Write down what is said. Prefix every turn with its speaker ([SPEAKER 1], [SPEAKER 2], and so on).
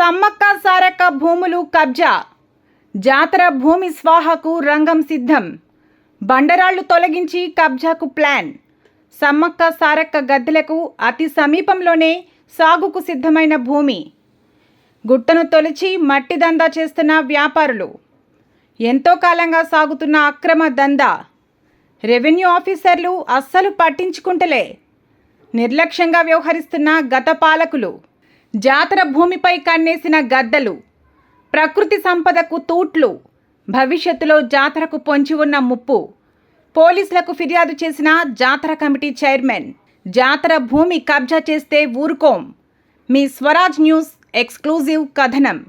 [SPEAKER 1] సమ్మక్క సారక్క భూములు కబ్జా. జాతర భూమి స్వాహకు రంగం సిద్ధం. బండరాళ్ళు తొలగించి కబ్జాకు ప్లాన్. సమ్మక్క సారక్క గద్దెలకు అతి సమీపంలోనే సాగుకు సిద్ధమైన భూమి. గుట్టను తొలిచి మట్టి దందా చేస్తున్న వ్యాపారులు. ఎంతో కాలంగా సాగుతున్న అక్రమ దందా. రెవెన్యూ ఆఫీసర్లు అస్సలు పట్టించుకుంటలే. నిర్లక్ష్యంగా వ్యవహరిస్తున్న గత పాలకులు. జాతర భూమిపై కన్నేసిన గద్దలు ప్రకృతి సంపదకు తూట్లు భవిష్యత్తులో జాతరకు పొంచి ఉన్న ముప్పు. పోలీసులకు ఫిర్యాదు చేసిన జాతర కమిటీ చైర్మన్ జాతర భూమి కబ్జా చేస్తే ఊరుకోం. మీ స్వరాజ్ న్యూస్ ఎక్స్క్లూజివ్ కథనం.